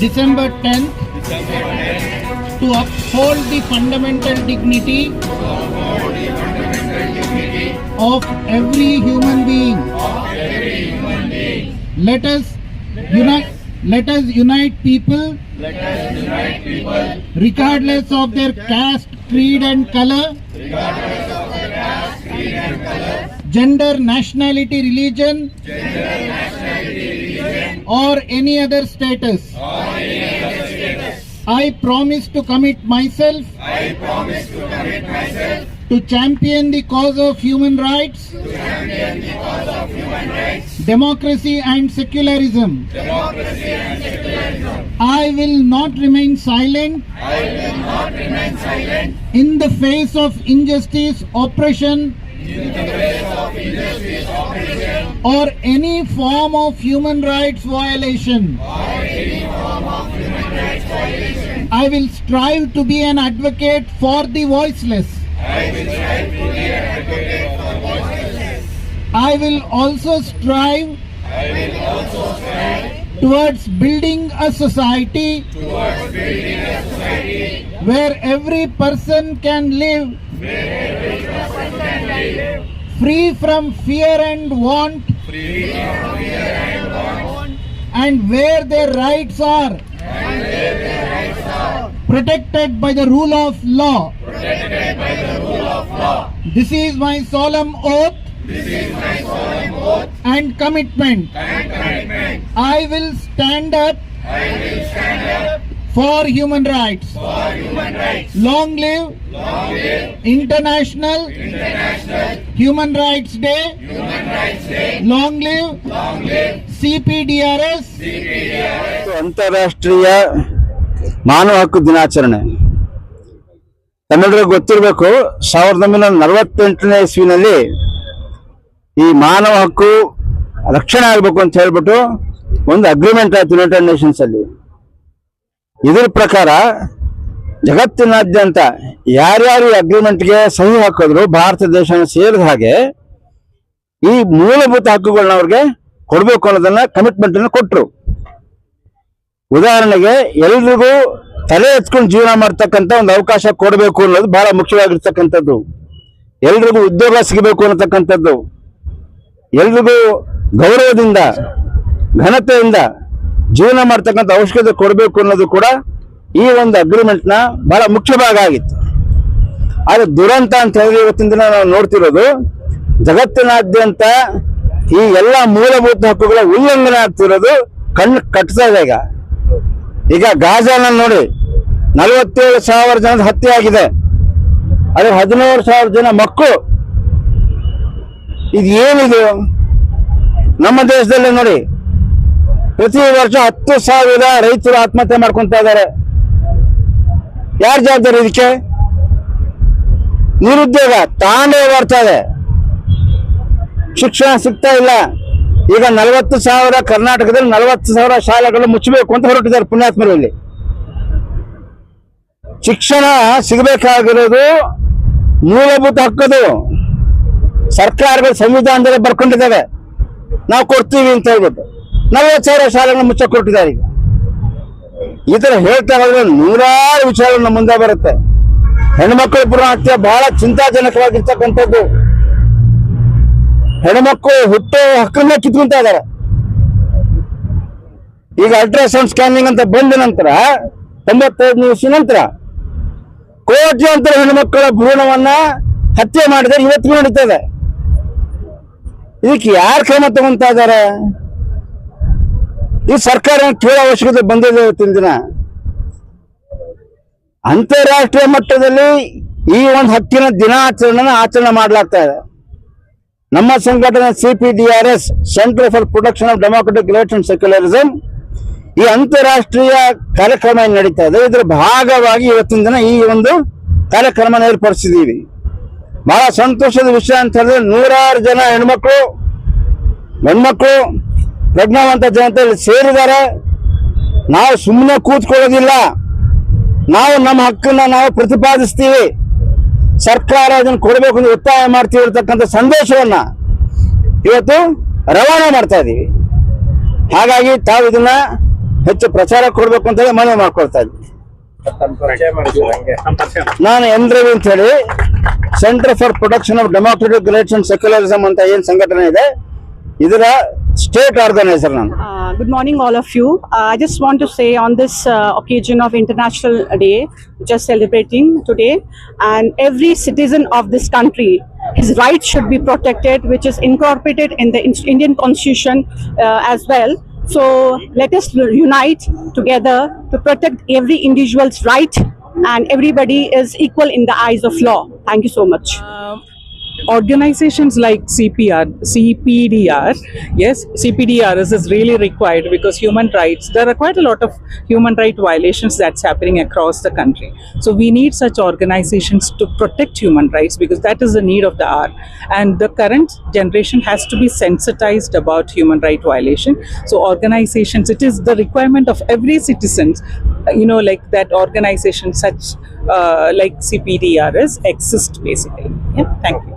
December 10th, December 10th to uphold the fundamental dignity, the fundamental dignity of, every of every human being. Let us unite. Let us unite people, let us unite people regardless of their caste, creed and color, regardless of their caste, creed and color, gender, nationality, religion, gender, or any other status. I promise to commit myself, I promise to commit myself. To champion the cause of human rights. Of human rights democracy, and secularism. democracy and secularism. I will not remain silent. I will Not remain silent in, the face of injustice, oppression, or any form of human rights violation. I will strive to be an advocate for the voiceless. I will also strive towards building a society where every person can live Free from fear and want. And where their rights are. Protected by the rule of law. This is my solemn oath. And commitment. And commitment. I will stand up. I will stand up For human rights. Long live. International. Human Rights Day. Long live. CPDRS. ಇದು ಅಂತಾರಾಷ್ಟ್ರೀಯ ಮಾನವ ಹಕ್ಕು ದಿನಾಚರಣೆ ತಮ್ಮೆಲ್ಲರಿಗೂ ಗೊತ್ತಿರಬೇಕು ಸಾವಿರದ ಒಂಬೈನೂರ ನಲವತ್ತೆಂಟನೇ ಇಸ್ವಿನಲ್ಲಿ ಈ ಮಾನವ ಹಕ್ಕು ರಕ್ಷಣೆ ಆಗಬೇಕು ಅಂತ ಹೇಳ್ಬಿಟ್ಟು ಒಂದು ಅಗ್ರಿಮೆಂಟ್ ಆಯ್ತು ಯುನೈಟೆಡ್ ನೇಷನ್ಸ್ ಅಲ್ಲಿ ಇದ್ರ ಪ್ರಕಾರ ಜಗತ್ತಿನಾದ್ಯಂತ ಯಾರ್ಯಾರು ಅಗ್ರಿಮೆಂಟ್ಗೆ ಸಹಿ ಹಾಕಿದ್ರು, ಭಾರತ ದೇಶನ ಸೇರಿದ ಹಾಗೆ ಈ ಮೂಲಭೂತ ಹಕ್ಕುಗಳನ್ನ ಅವ್ರಿಗೆ ಕೊಡಬೇಕು ಅನ್ನೋದನ್ನ ಕಮಿಟ್ಮೆಂಟ್ ಅನ್ನು ಕೊಟ್ಟರು ಉದಾಹರಣೆಗೆ ಎಲ್ರಿಗೂ ತಲೆ ಎತ್ಕೊಂಡು ಜೀವನ ಮಾಡ್ತಕ್ಕಂಥ ಒಂದು ಅವಕಾಶ ಕೊಡಬೇಕು ಅನ್ನೋದು ಬಹಳ ಮುಖ್ಯವಾಗಿರ್ತಕ್ಕಂಥದ್ದು. ಎಲ್ರಿಗೂ ಉದ್ಯೋಗ ಸಿಗಬೇಕು ಅನ್ನತಕ್ಕಂಥದ್ದು. ಎಲ್ರಿಗೂ ಗೌರವದಿಂದ, ಘನತೆಯಿಂದ ಜೀವನ ಮಾಡ್ತಕ್ಕಂಥ ಅವಶ್ಯಕತೆ ಕೊಡಬೇಕು ಅನ್ನೋದು ಕೂಡ ಈ ಒಂದು ಅಗ್ರಿಮೆಂಟ್ನ ಬಹಳ ಮುಖ್ಯ ಭಾಗ ಆಗಿತ್ತು. ಆದರೆ ದುರಂತ ಅಂತ ಹೇಳಿ ಇವತ್ತಿನ ದಿನ ನಾವು ನೋಡ್ತಿರೋದು, ಜಗತ್ತಿನಾದ್ಯಂತ ಈ ಎಲ್ಲ ಮೂಲಭೂತ ಹಕ್ಕುಗಳ ಉಲ್ಲಂಘನೆ ಆಗ್ತಿರೋದು ಕಣ್ಣು ಕಟ್ತಾ ಇದೆ ಈಗ. ಈಗ ಗಾಜಾನ ನೋಡಿ, ನಲವತ್ತೇಳು ಸಾವಿರ ಜನದ ಹತ್ಯೆ ಆಗಿದೆ. ಅದೇ ಹದಿನೇಳು ಸಾವಿರ ಜನ ಮಕ್ಕಳು ಇದು ಏನಿದು ನಮ್ಮ ದೇಶದಲ್ಲಿ ನೋಡಿ ಪ್ರತಿ ವರ್ಷ ಹತ್ತು ಸಾವಿರ ರೈತರು ಆತ್ಮಹತ್ಯೆ ಮಾಡ್ಕೊಂತ ಇದ್ದಾರೆ. ಯಾರು ಜವಾಬ್ದಾರಿ ಇದಕ್ಕೆ? ನಿರುದ್ಯೋಗ ತಾನೇ ಬರ್ತಾ ಇದೆ. ಶಿಕ್ಷಣ ಸಿಗ್ತಾ ಇಲ್ಲ. ಈಗ ನಲವತ್ತು ಸಾವಿರ ಕರ್ನಾಟಕದಲ್ಲಿ ನಲವತ್ತು ಸಾವಿರ ಶಾಲೆಗಳು ಮುಚ್ಚಬೇಕು ಅಂತ ಹೊರಟಿದ್ದಾರೆ ಪುಣ್ಯಾತ್ಮರಲ್ಲಿ. ಶಿಕ್ಷಣ ಸಿಗಬೇಕಾಗಿರೋದು ಮೂಲಭೂತ ಹಕ್ಕದು. ಸರ್ಕಾರಗಳು ಸಂವಿಧಾನದಲ್ಲಿ ಬರ್ಕೊಂಡಿದ್ದಾವೆ. ನಾವು ಕೊಡ್ತೀವಿ ಅಂತ ಹೇಳ್ಬಿಟ್ಟು. ನಲವತ್ತು ಸಾವಿರ ಶಾಲೆಗಳನ್ನ ಮುಚ್ಚಕ್ಕೆ ಕೊಟ್ಟಿದ್ದಾರೆ ಈಗ. ಈ ತರ ಹೇಳ್ತಾ ಹೋದ್ರೆ ನೂರಾರು ವಿಚಾರಗಳು ನಮ್ಮ ಮುಂದೆ ಬರುತ್ತೆ. ಹೆಣ್ಮಕ್ಳು ಭ್ರೂಣ ಹತ್ಯೆ ಬಹಳ ಚಿಂತಾಜನಕವಾಗಿರ್ತಕ್ಕಂಥದ್ದು. ಹೆಣ್ಮಕ್ಳು ಹುಟ್ಟೋ ಹಕ್ಕನ್ನ ಕಿತ್ಕೊಂತ ಇದ್ದಾರೆ. ಈಗ ಅಲ್ಟ್ರಾಸೌಂಡ್ ಸ್ಕ್ಯಾನಿಂಗ್ ಅಂತ ಬಂದ ನಂತರ, ತೊಂಬತ್ತೈದು ನಿಮಿಷ ನಂತರ, ಕೋಟ್ಯಾಂತರ ಹೆಣ್ಮಕ್ಕಳ ಭ್ರೂಣವನ್ನ ಹತ್ಯೆ ಮಾಡಿದರೆ ಇವತ್ತಿಗೂ ನಡೀತದೆ ಇದಕ್ಕೆ ಯಾರು ಕ್ರಮ ತಗೊಂತ ಇದಾರೆ ಈ ಸರ್ಕಾರ ಕೇಳೋ ಅವಶ್ಯಕತೆ ಬಂದಿದೆ ಇವತ್ತಿನ ದಿನ? ಅಂತಾರಾಷ್ಟ್ರೀಯ ಮಟ್ಟದಲ್ಲಿ ಈ ಒಂದು ಹಕ್ಕಿನ ದಿನಾಚರಣೆನ ಆಚರಣೆ ಮಾಡಲಾಗ್ತಾ ಇದೆ. ನಮ್ಮ ಸಂಘಟನೆ C P D R S centre for protection of democratic rights and secularism ಈ ಅಂತಾರಾಷ್ಟ್ರೀಯ ಕಾರ್ಯಕ್ರಮ ಏನ್ ನಡೀತಾ ಇದೆ? ಇದರ ಭಾಗವಾಗಿ ಇವತ್ತಿನ ದಿನ ಈ ಒಂದು ಕಾರ್ಯಕ್ರಮ ಏರ್ಪಡಿಸಿದ್ದೀವಿ. ಬಹಳ ಸಂತೋಷದ ವಿಷಯ ಅಂತ ಹೇಳಿದ್ರೆ ನೂರಾರು ಜನ ಹೆಣ್ಮಕ್ಳು, ಗಂಡ್ಮಕ್ಳು ಪ್ರಜ್ಞಾವಂತ ಜನತೆ ಸೇರಿದ್ದಾರೆ. ನಾವು ಸುಮ್ಮನೆ ಕೂತ್ಕೊಳ್ಳೋದಿಲ್ಲ. ನಾವು ನಮ್ಮ ಹಕ್ಕನ್ನ ನಾವು ಪ್ರತಿಪಾದಿಸ್ತೀವಿ. ಸರ್ಕಾರ ಅದನ್ನು ಕೊಡಬೇಕು ಅಂತ ಒತ್ತಾಯ ಮಾಡ್ತೀವಿ ಇರತಕ್ಕಂಥ ಸಂದೇಶವನ್ನ ಇವತ್ತು ರವಾನೆ ಮಾಡ್ತಾ ಇದ್ದೀವಿ ಹಾಗಾಗಿ ತಾವು ಇದನ್ನ ಹೆಚ್ಚು ಪ್ರಚಾರ ಕೊಡಬೇಕು ಅಂತ ಹೇಳಿ ಮನವಿ ಮಾಡ್ಕೊಳ್ತಾ ಇದ್ದೀವಿ ನಾನು ಎನ್ ರವಿ ಅಂತ ಹೇಳಿ centre for protection of democratic and secularism ಅಂತ ಏನು ಸಂಘಟನೆ ಇದೆ ಇದರ ಸ್ಟೇಟ್ ಆರ್ಗನೈಸರ್ ನಾನು Uh, good morning, all of you. Uh, I just want to say on this uh, occasion of International Day, which is celebrating today, and every citizen of this country, his rights should be protected, which is incorporated in the in- Indian Constitution uh, as well. So let us unite together to protect every individual's right, and everybody is equal in the eyes of law. Thank you so much. organizations like CPR, CPDR, yes, CPDRs is really required because human rights, there are quite a lot of human right violations that's happening across the country. So we need such organizations to protect human rights because that is the need of the hour. And the current generation has to be sensitized about human right violation. So organizations, it is the requirement of every citizen, you know, like that organization such Uh, like CPDRs exist basically. Yeah, thank you.